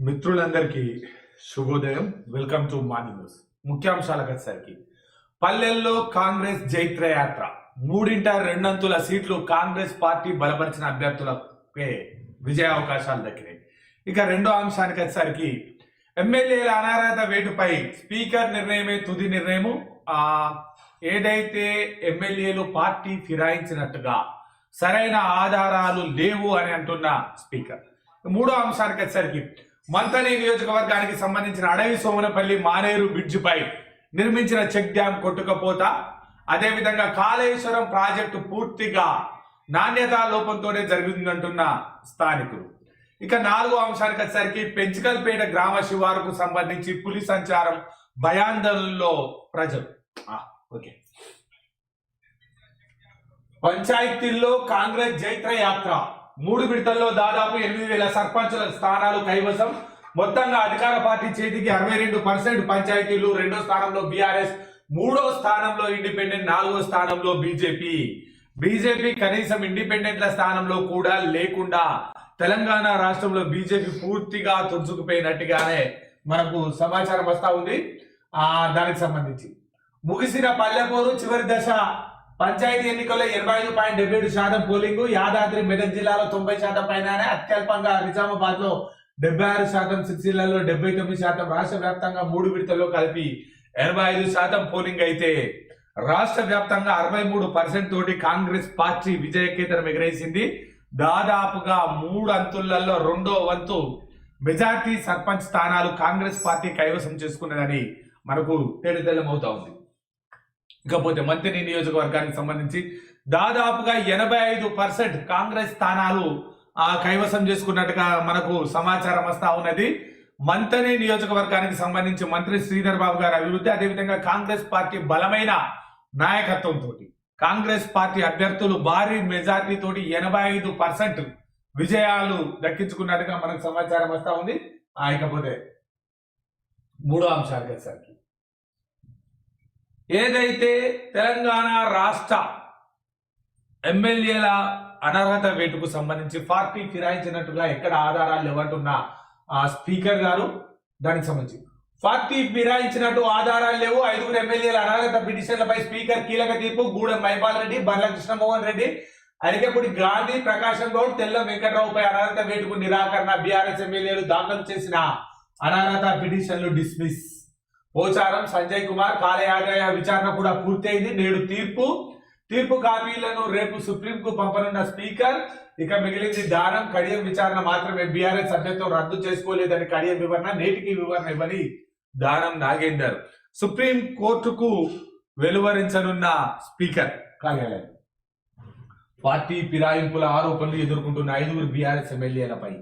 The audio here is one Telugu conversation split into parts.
మిత్రులందరికీ శుభోదయం. వెల్కమ్ టు మార్నింగ్ న్యూస్ ముఖ్యాంశాలకు వచ్చేసరికి పల్లెల్లో కాంగ్రెస్ జైత్రయాత్ర. మూడింట రెండంతుల సీట్లు కాంగ్రెస్ పార్టీ బలపరిచిన అభ్యర్థులకే విజయ అవకాశాలు దక్కినాయి. ఇక రెండో అంశానికి వచ్చేసరికి ఎమ్మెల్యేల అనర్హత వేటుపై స్పీకర్ నిర్ణయమే తుది నిర్ణయము. ఆ, ఏదైతే ఎమ్మెల్యేలు పార్టీ ఫిరాయించినట్టుగా సరైన ఆధారాలు లేవు అని అంటున్న స్పీకర్. మూడో అంశానికి వచ్చేసరికి మంతని నియోజకవర్గానికి సంబంధించిన అడవి సోమనపల్లి మానేరు బ్రిడ్జిపై నిర్మించిన చెక్ డ్యాం కొట్టుకపోత. అదేవిధంగా కాళేశ్వరం ప్రాజెక్టు పూర్తిగా నాణ్యతా లోపంతోనే జరిగిందంటున్న స్థానికులు. ఇక నాలుగో అంశానికి వచ్చేసరికి పెంచికల్పేట గ్రామ శివారుకు సంబంధించి పులి సంచారం భయాందోళనలో ప్రజలు. ఓకే. పంచాయతీల్లో కాంగ్రెస్ జైత్ర యాత్ర మూడు విడతల్లో దాదాపు ఎనిమిది వేల సర్పంచుల స్థానాలు కైవసం. మొత్తంగా అధికార పార్టీ చేతికి అరవై రెండు పర్సెంట్ పంచాయతీలు రెండో స్థానంలో బీఆర్ఎస్ మూడో స్థానంలో ఇండిపెండెంట్ నాలుగో స్థానంలో బీజేపీ. బీజేపీ కనీసం ఇండిపెండెంట్ల స్థానంలో కూడా లేకుండా తెలంగాణ రాష్ట్రంలో బీజేపీ పూర్తిగా తుడుచుకుపోయినట్టుగానే మనకు సమాచారం వస్తా ఉంది. ఆ దానికి సంబంధించి. ముగిసిన పల్లెపూరు చివరి దశ పంచాయతీ ఎన్నికల్లో ఇరవై ఐదు పాయింట్ డెబ్బై ఏడు శాతం పోలింగు యాదాద్రి మెదక్ జిల్లాలో తొంభై శాతం పైన అత్యల్పంగా నిజామాబాద్లో డెబ్బై ఆరు శాతం సిరిసిల్లలో డెబ్బై తొమ్మిది శాతం రాష్ట్ర వ్యాప్తంగా మూడు విడతల్లో కలిపి ఎనభై ఐదు శాతం పోలింగ్ అయితే రాష్ట్ర వ్యాప్తంగా అరవై మూడు పర్సెంట్ తోటి కాంగ్రెస్ పార్టీ విజయకేతనం ఎగరేసింది. దాదాపుగా మూడు అంతులలో రెండో వంతు మెజార్టీ సర్పంచ్ స్థానాలు కాంగ్రెస్ పార్టీ కైవసం చేసుకున్నదని మనకు తేలితెల్లమవుతా ఉంది ఇకపోతే మంత్రి నియోజకవర్గానికి సంబంధించి దాదాపుగా ఎనభై ఐదు పర్సెంట్ కాంగ్రెస్ స్థానాలు కైవసం చేసుకున్నట్టుగా మనకు సమాచారం వస్తా ఉన్నది. మంతని నియోజకవర్గానికి సంబంధించి మంత్రి శ్రీధర్ బాబు గారి అభివృద్ధి అదేవిధంగా కాంగ్రెస్ పార్టీ బలమైన నాయకత్వంతో కాంగ్రెస్ పార్టీ అభ్యర్థులు భారీ మెజార్టీతో ఎనభై ఐదు పర్సెంట్ విజయాలు దక్కించుకున్నట్టుగా మనకు సమాచారం వస్తా ఉంది. ఇకపోతే మూడో అంశానికి వచ్చేసరికి. ఏదైతే తెలంగాణ రాష్ట్ర ఎమ్మెల్యేల అనర్హత వేటుకు సంబంధించి పార్టీ ఫిరాయించినట్టుగా ఎక్కడ ఆధారాలు లేవంటున్న ఆ స్పీకర్ గారు దానికి సంబంధించి. పార్టీ ఫిరాయించినట్టు ఆధారాలు లేవు. ఐదుగురు ఎమ్మెల్యేల అనర్హత పిటిషన్లపై స్పీకర్ కీలక తీర్పు గూడెం మైపాల్ రెడ్డి బండ్ల కృష్ణమోహన్ రెడ్డి అరికపూడి గాంధీ ప్రకాశం గౌడ్ తెల్ల వెంకట్రావుపై అనర్హత వేటుకు నిరాకరణ బీఆర్ఎస్ ఎమ్మెల్యేలు దాఖలు చేసిన అనర్హత పిటిషన్లు డిస్మిస్. పోచారం సంజయ్ కుమార్ కాలయాదయ విచారణ కూడా పూర్తయింది. నేడు తీర్పు తీర్పు కాపీలను రేపు సుప్రీంకు పంపనున్న స్పీకర్ ఇక మిగిలింది దానం కడియం విచారణ మాత్రమే. బీఆర్ఎస్ సభ్యత్వం రద్దు చేసుకోలేదని కడియం వివరణ నేటికి వివరణ ఇవ్వని దానం నాగేందర్. సుప్రీం కోర్టుకు వెలువరించనున్న స్పీకర్ కార్యాలయం. పార్టీ ఫిరాయింపుల ఆరోపణలు ఎదుర్కొంటున్న ఐదుగురు బీఆర్ఎస్ ఎమ్మెల్యేలపై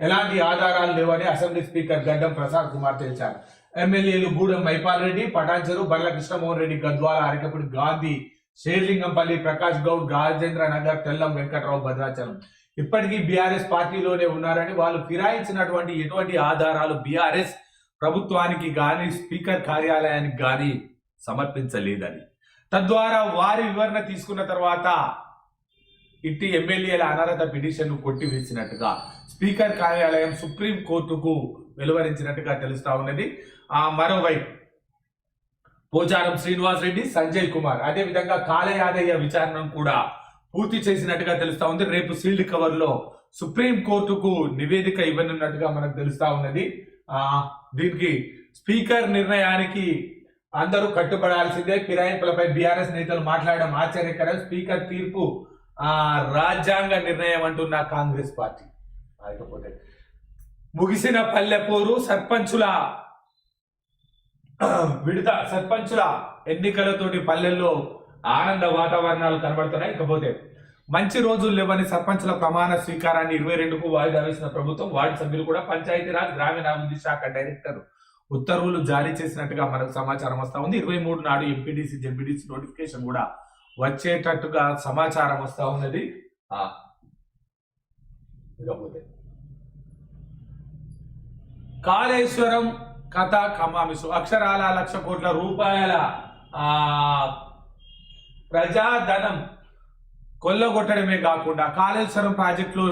ఎలాంటి ఆధారాలు లేవని అసెంబ్లీ స్పీకర్ గడ్డం ప్రసాద్ కుమార్ తెలిచారు ఎమ్మెల్యేలు గూడెం మైపాల్ రెడ్డి పటాన్చెరు బండ్ల కృష్ణమోహన్ రెడ్డి గద్వాల అరకపూడి గాంధీ షేర్లింగంపల్లి ప్రకాష్ గౌడ్ రాజేంద్ర నగర్ తెల్లం వెంకట్రావు భద్రాచలం. ఇప్పటికీ బీఆర్ఎస్ పార్టీలోనే ఉన్నారని వాళ్ళు ఫిరాయించినటువంటి ఎటువంటి ఆధారాలు బీఆర్ఎస్ ప్రభుత్వానికి కానీ స్పీకర్ కార్యాలయానికి కానీ సమర్పించలేదని. తద్వారా వారి వివరణ తీసుకున్న తర్వాత ఇట్టి ఎమ్మెల్యేల అనర్హత పిటిషన్ను కొట్టివేసినట్టుగా స్పీకర్ కార్యాలయం సుప్రీం కోర్టుకు వెలువరించినట్టుగా తెలుస్తా ఉన్నది. ఆ మరోవైపు పోచారం శ్రీనివాస్ రెడ్డి సంజయ్ కుమార్. అదే విధంగా కాలయాదయ్య విచారణను కూడా పూర్తి చేసినట్టుగా తెలుస్తా ఉంది. రేపు సీల్డ్ కవర్లో సుప్రీం కోర్టుకు నివేదిక ఇవ్వనున్నట్టుగా మనకు తెలుస్తా ఉన్నది. ఆ దీనికి స్పీకర్ నిర్ణయానికి అందరూ కట్టుబడాల్సిందే. ఫిరాయింపులపై బీఆర్ఎస్ నేతలు మాట్లాడడం ఆశ్చర్యకరం. స్పీకర్ తీర్పు ఆ రాజ్యాంగ నిర్ణయం అంటున్న కాంగ్రెస్ పార్టీ. లేకపోతే ముగిసిన పల్లెపూరు సర్పంచుల విడత సర్పంచుల ఎన్నికలతోటి పల్లెల్లో ఆనంద వాతావరణాలు కనబడుతున్నాయి. ఇకపోతే మంచి రోజులు లేవని సర్పంచుల ప్రమాణ స్వీకారాన్ని ఇరవై రెండుకు వాయిదా వేసిన ప్రభుత్వం వార్డు సభ్యులు కూడా పంచాయతీరాజ్ గ్రామీణాభివృద్ధి శాఖ డైరెక్టర్ ఉత్తర్వులు జారీ చేసినట్టుగా మనకు సమాచారం వస్తూ ఉంది. ఇరవై మూడు నాడు ఎంపీడీసీ జెడ్పీడీసీ నోటిఫికేషన్ కూడా వచ్చేటట్టుగా సమాచారం వస్తూ ఉన్నది. ఇకపోతే కాళేశ్వరం కథ కమామిసు అక్షరాల లక్ష కోట్ల రూపాయల ప్రజాధనం కొల్లగొట్టడమే కాకుండా కాళేశ్వరం ప్రాజెక్టులో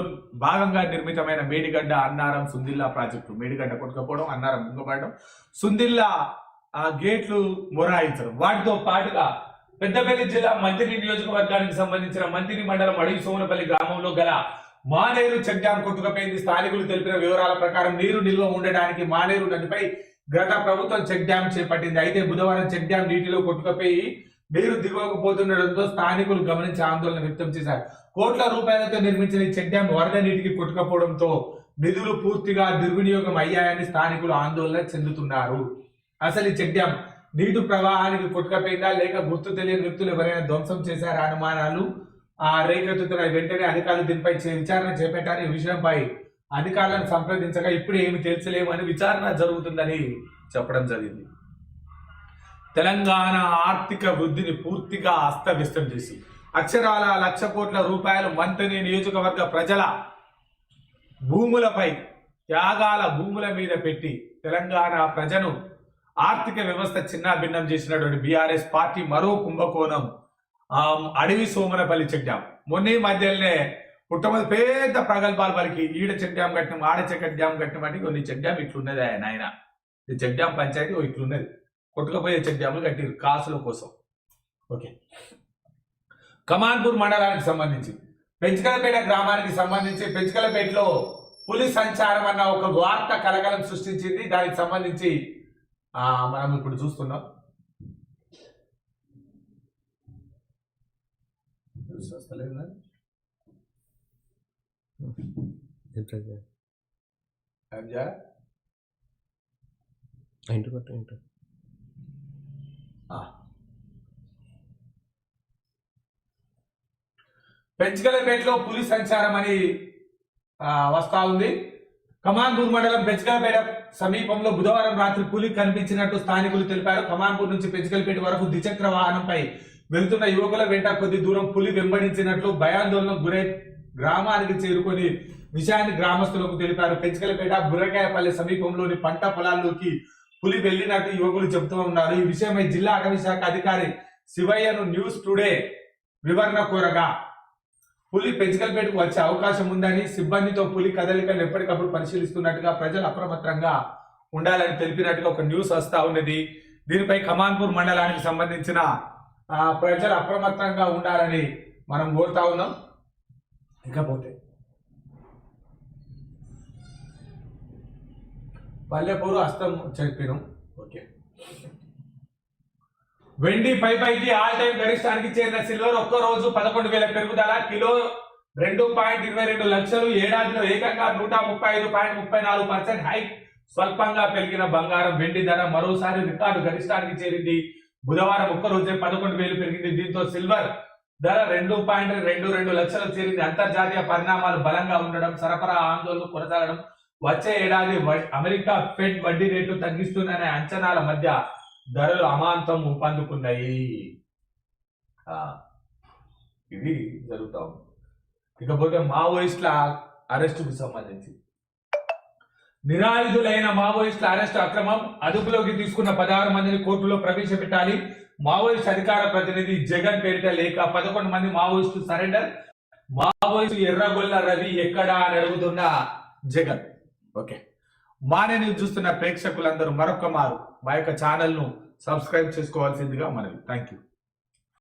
భాగంగా నిర్మితమైన మేడిగడ్డ అన్నారం సుందిల్లా ప్రాజెక్టు. మేడిగడ్డ కొట్టుకపోవడం అన్నారం ముంగపడడం. సుందిల్లా గేట్లు మొరాయించడం. వాటితో పాటుగా పెద్దపల్లి జిల్లా మంత్రి నియోజకవర్గానికి సంబంధించిన మంత్రి మండలం అడవి సోమనపల్లి గ్రామంలో గల మానేరు చెక్ డ్యాం కొట్టుకపోయింది. స్థానికులు తెలిపిన వివరాల ప్రకారం నీరు నిల్వ ఉండడానికి మానేరు నదిపై గత ప్రభుత్వం చెక్ డ్యాం చేపట్టింది. అయితే బుధవారం చెక్ డ్యాం నీటిలో కొట్టుకుపోయి నీరు దిగకపోతుండడంతో స్థానికులు గమనించి ఆందోళన వ్యక్తం చేశారు. కోట్ల రూపాయలతో నిర్మించిన ఈ చెక్ డ్యాం వరద నీటికి కొట్టుకపోవడంతో నిధులు పూర్తిగా దుర్వినియోగం అయ్యాయని స్థానికులు ఆందోళన చెందుతున్నారు. అసలు ఈ చెక్ డ్యాం నీటి ప్రవాహానికి కొట్టుకపోయిందా లేక గుర్తు తెలియని వ్యక్తులు ఎవరైనా ధ్వంసం చేశారా అనుమానాలు? ఆ రేకెత్తుతున్న వెంటనే అధికారులు దీనిపై విచారణ చేపట్టారు. ఈ విషయంపై అధికారులను సంప్రదించగా ఇప్పుడు ఏమి అని విచారణ జరుగుతుందని చెప్పడం జరిగింది. తెలంగాణ ఆర్థిక వృద్ధిని పూర్తిగా అస్తవ్యస్తం చేసి అక్షరాల లక్ష కోట్ల రూపాయలు మంత్రి నియోజకవర్గ ప్రజల భూములపై త్యాగాల భూముల మీద పెట్టి తెలంగాణ ప్రజను ఆర్థిక వ్యవస్థ చిన్నాభిన్నం చేసినటువంటి బీఆర్ఎస్ పార్టీ మరో కుంభకోణం అడవి సోమనపల్లి చెడ్డాం డ్యాం మొన్న మధ్యలోనే పుట్టమది పెద్ద ప్రగల్భాలు వారికి ఈడ చెక్ డ్యాం కట్టినాం ఆడ చెక్ డ్యాం కట్టినాం కొన్ని చెక్ డ్యాం ఇట్లున్నది ఆయన ఆయన ఈ చెక్ పంచాయతీ ఓ ఇట్లున్నది. కొట్టుకపోయే చెక్ డ్యాములు కట్టిరు కాసుల కోసం. ఓకే. కమాన్పూర్ మండలానికి సంబంధించి పెంచకలపేట గ్రామానికి సంబంధించి పెంచకలపేటలో పులి సంచారం అన్న ఒక వార్త కలకలం సృష్టించింది. దానికి సంబంధించి మనం ఇప్పుడు చూస్తున్నాం. చూసి వస్తలేదు మరి. ఏం చేయాలి? ఇంటి కొట్టు పులి సంచారం అని వస్తా ఉంది కమాన్పూర్ మండలం పెంచగలపేట సమీపంలో బుధవారం రాత్రి పులి కనిపించినట్టు స్థానికులు తెలిపారు కమాన్పూర్ నుంచి పెంచగలపేట వరకు ద్విచక్ర వాహనంపై వెళ్తున్న యువకుల వెంట కొద్ది దూరం పులి వెంబడించినట్లు భయాందోళనకు గురై గ్రామానికి చేరుకొని విషయాన్ని గ్రామస్తులకు తెలిపారు. పెంచకలపేట బుర్రకాయపల్లి సమీపంలోని పంట పొలాల్లోకి పులి వెళ్ళినట్టు యువకులు చెబుతూ ఉన్నారు. ఈ విషయమై జిల్లా అటవీ శాఖ అధికారి శివయ్యను న్యూస్ టుడే వివరణ కోరగా పులి పెంచకలపేటకు వచ్చే అవకాశం ఉందని సిబ్బందితో పులి కదలికలు ఎప్పటికప్పుడు పరిశీలిస్తున్నట్టుగా ప్రజలు అప్రమత్తంగా ఉండాలని తెలిపినట్టుగా ఒక న్యూస్ వస్తా ఉన్నది. దీనిపై కమాన్పూర్ మండలానికి సంబంధించిన ప్రజలు అప్రమత్తంగా ఉండాలని మనం కోరుతా ఉన్నాం. ఇకపోతే పల్లెపూరు అస్తం చెప్పినాం. ఓకే. వెండి పై పైకి ఆల్ టైం గరిష్టానికి చేరిన సిల్వర్ ఒక్క రోజు పదకొండు వేల పెరుగుదల కిలో రెండు పాయింట్ ఇరవై రెండు లక్షలు ఏడాదిలో ఏకంగా నూట ముప్పై ఐదు పాయింట్ ముప్పై నాలుగు పర్సెంట్ హైక్ స్వల్పంగా పెరిగిన బంగారం వెండి ధర మరోసారి రికార్డు గరిష్టానికి చేరింది. బుధవారం ఒక్క రోజే పదకొండు వేలు పెరిగింది. దీంతో సిల్వర్ ధర రెండు పాయింట్ రెండు రెండు లక్షలు చేరింది. అంతర్జాతీయ పరిణామాలు బలంగా ఉండడం సరఫరా ఆందోళన కొనసాగడం వచ్చే ఏడాది అమెరికా ఫెడ్ వడ్డీ రేట్లు తగ్గిస్తుందనే అంచనాల మధ్య ధరలు అమాంతం ఊపందుకున్నాయి. ఇది జరుగుతా ఉంది. ఇకపోతే మావోయిస్టుల అరెస్టుకు సంబంధించి. నిరాయుధులైన మావోయిస్టుల అరెస్టు అక్రమం అదుపులోకి తీసుకున్న పదహారు మందిని కోర్టులో ప్రవేశపెట్టాలి. మావోయిస్ట్ అధికార ప్రతినిధి జగన్ పేరిట లేక పదకొండు మంది Maoist surrender. Maoist Erragolla Ravi ఎక్కడా అని అడుగుతున్న జగన్. ఓకే. మానే న్యూస్ చూస్తున్న ప్రేక్షకులందరూ మరొక మారు. మా యొక్క ఛానల్ను సబ్స్క్రైబ్ చేసుకోవాల్సిందిగా మనవి. Thank you